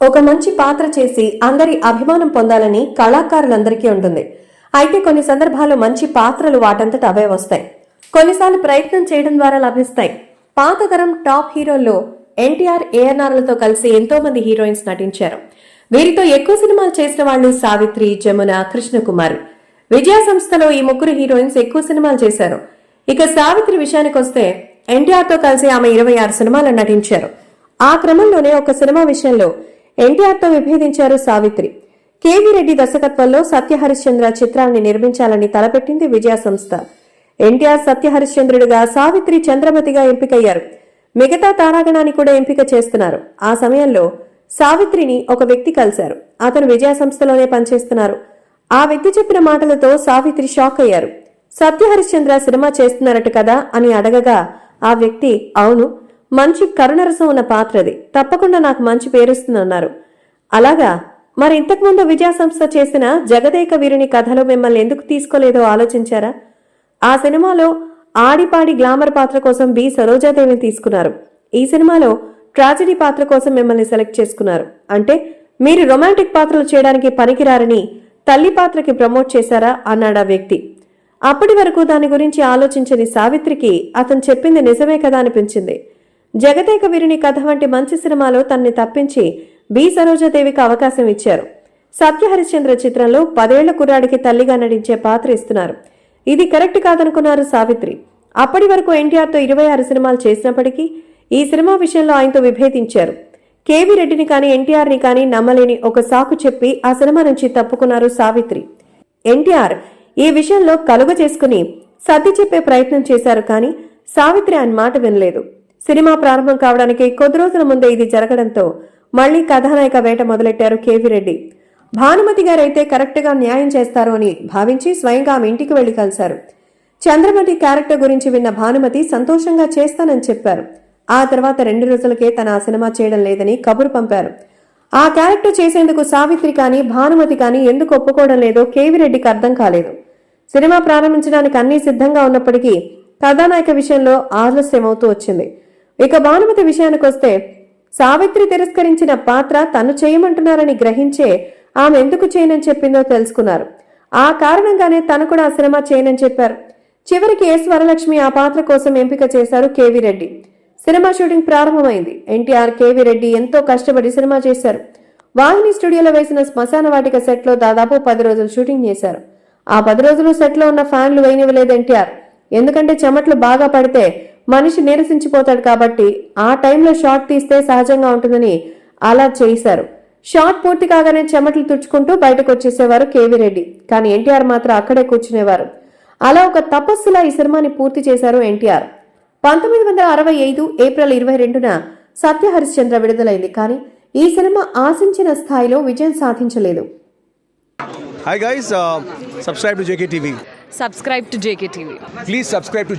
ఒక మంచి పాత్ర చేసి అందరి అభిమానం పొందాలని కళాకారులందరికీ ఉంటుంది. అయితే కొన్ని సందర్భాల్లో మంచి పాత్రలు వాటంతట అవే వస్తాయి. కొన్నిసార్లు ప్రయత్నం చేయడం ద్వారా లభిస్తాయి. పాత తరం టాప్ హీరోల్లో ఎన్టీఆర్ ఏఎన్ఆర్లతో కలిసి ఎంతో మంది హీరోయిన్స్ నటించారు. వీరితో ఎక్కువ సినిమాలు చేసిన వాళ్ళు సావిత్రి జమున కృష్ణకుమార్. విజయ సంస్థలో ఈ ముగ్గురు హీరోయిన్స్ ఎక్కువ సినిమాలు చేశారు. ఇక సావిత్రి విషయానికి వస్తే ఎన్టీఆర్తో కలిసి ఆమె ఇరవై ఆరు సినిమాలు నటించారు. ఆ క్రమంలోనే ఒక సినిమా విషయంలో ఎన్టీఆర్తో విభేదించారు సావిత్రి. కేవీ రెడ్డి దర్శకత్వంలో సత్యహరిశ్చంద్ర చిత్రాన్ని నిర్మించాలని తలపెట్టింది విజయ సంస్థ. ఎన్టీఆర్ సత్యహరిశ్చంద్రుడిగా సావిత్రి చంద్రమతిగా ఎంపికయ్యారు. మిగతా తారాగణాన్ని కూడా ఎంపిక చేస్తున్నారు. ఆ సమయంలో సావిత్రిని ఒక వ్యక్తి కలిశారు. అతను విజయ సంస్థలోనే పనిచేస్తున్నారు. ఆ వ్యక్తి చెప్పిన మాటలతో సావిత్రి షాక్ అయ్యారు. సత్య హరిశ్చంద్ర సినిమా చేస్తున్నారట కదా అని అడగగా ఆ వ్యక్తి అవును మంచి కరుణరసం ఉన్న పాత్రది. తప్పకుండా నాకు మంచి పేరుస్తుందన్నారు. అలాగా? మరి ఇంతకుముందు విజయ సంస్థ చేసిన జగదేక వీరుని కథలో మిమ్మల్ని ఎందుకు తీసుకోలేదో ఆలోచించారా? ఆ సినిమాలో ఆడిపాడి గ్లామర్ పాత్ర కోసం బి. సరోజాదేవిని తీసుకున్నారు. ఈ సినిమాలో ట్రాజడీ పాత్ర కోసం మిమ్మల్ని సెలెక్ట్ చేసుకున్నారు. అంటే మీరు రొమాంటిక్ పాత్రలు చేయడానికి పనికిరారని తల్లి పాత్రకి ప్రమోట్ చేశారా? అన్నాడు ఆ వ్యక్తి. అప్పటి వరకు దాని గురించి ఆలోచించని సావిత్రికి అతను చెప్పింది నిజమే కదా అనిపించింది. జగదేక వీరుని కథ వంటి మంచి సినిమాలో తన్ని తప్పించి బి. సరోజాదేవికి అవకాశం ఇచ్చారు. సత్య హరిశ్చంద్ర చిత్రంలో పదేళ్ళ కుర్రాడికి తల్లిగా నటించే పాత్ర ఇస్తున్నారు. ఇది కరెక్ట్ కాదనుకున్నారు సావిత్రి. అప్పటి వరకు ఎన్టీఆర్తో ఇరవై ఆరు సినిమాలు చేసినప్పటికీ ఈ సినిమా విషయంలో ఆయనతో విభేదించారు. కేవీ రెడ్డిని కానీ ఎన్టీఆర్ని కానీ నమ్మలేని ఒక సాకు చెప్పి ఆ సినిమా నుంచి తప్పుకున్నారు సావిత్రి. ఎన్టీఆర్ ఈ విషయంలో కలుగ చేసుకుని సర్ది చెప్పే ప్రయత్నం చేశారు కానీ సావిత్రి ఆయన మాట వినలేదు. సినిమా ప్రారంభం కావడానికి కొద్ది రోజుల ముందే ఇది జరగడంతో మళ్ళీ కథానాయక వేట మొదలెట్టారు కేవీ రెడ్డి. భానుమతి గారైతే కరెక్ట్గా న్యాయం చేస్తారు అని భావించి స్వయంగా ఆమె ఇంటికి వెళ్ళి కలిశారు. చంద్రమతి క్యారెక్టర్ గురించి విన్న భానుమతి సంతోషంగా చేస్తానని చెప్పారు. ఆ తర్వాత రెండు రోజులకే తన ఆ సినిమా చేయడం లేదని కబురు పంపారు. ఆ క్యారెక్టర్ చేసేందుకు సావిత్రి కానీ భానుమతి కానీ ఎందుకు ఒప్పుకోవడం లేదో కేవీ రెడ్డికి అర్థం కాలేదు. సినిమా ప్రారంభించడానికి అన్ని సిద్ధంగా ఉన్నప్పటికీ కథానాయక విషయంలో ఆలస్యం అవుతూ వచ్చింది. ఇక భానుమతి విషయానికి వస్తే సావిత్రి తిరస్కరించిన పాత్ర తను చేయమంటున్నారని గ్రహించే ఆమె ఎందుకు చేయనని చెప్పిందో తెలుసుకున్నారు. ఆ కారణంగానే తను కూడా ఆ సినిమా చేయనని చెప్పారు. చివరికి ఎస్ వరలక్ష్మి ఆ పాత్ర కోసం ఎంపిక చేశారు కేవీ రెడ్డి. సినిమా షూటింగ్ ప్రారంభమైంది. ఎన్టీఆర్ కేవీ రెడ్డి ఎంతో కష్టపడి సినిమా చేశారు. వాహిని స్టూడియోలో వేసిన శ్మశాన వాటిక సెట్లో దాదాపు పది రోజులు షూటింగ్ చేశారు. ఆ పది రోజులు సెట్లో ఉన్న ఫ్యాన్లు వేయనివ్వలేదు ఎన్టీఆర్ ఎందుకంటే చెమట్లు బాగా పడితే మనిషి నీరసించిపోతాడు కాబట్టి ఆ టైంలో షాట్ తీస్తే సహజంగా ఉంటుందని అలా చేశారు. షాట్ పూర్తి కాగానే చెమటలు తుడుచుకుంటూ బయటకు వచ్చేసేవారు కేవీ రెడ్డి. కానీ ఎన్టీఆర్ మాత్రం అక్కడే కూర్చునేవారు. అలా ఒక తపస్సులా ఈ సినిమాని పూర్తి చేశారు ఎన్టీఆర్. పంతొమ్మిది వందల అరవై ఐదు ఏప్రిల్ ఇరవై రెండున సత్య హరిశ్చంద్ర విడుదలైంది. కానీ ఈ సినిమా ఆశించిన స్థాయిలో విజయం సాధించలేదు. Hi guys, uh, subscribe to JKTV. Subscribe to JK TV Please subscribe to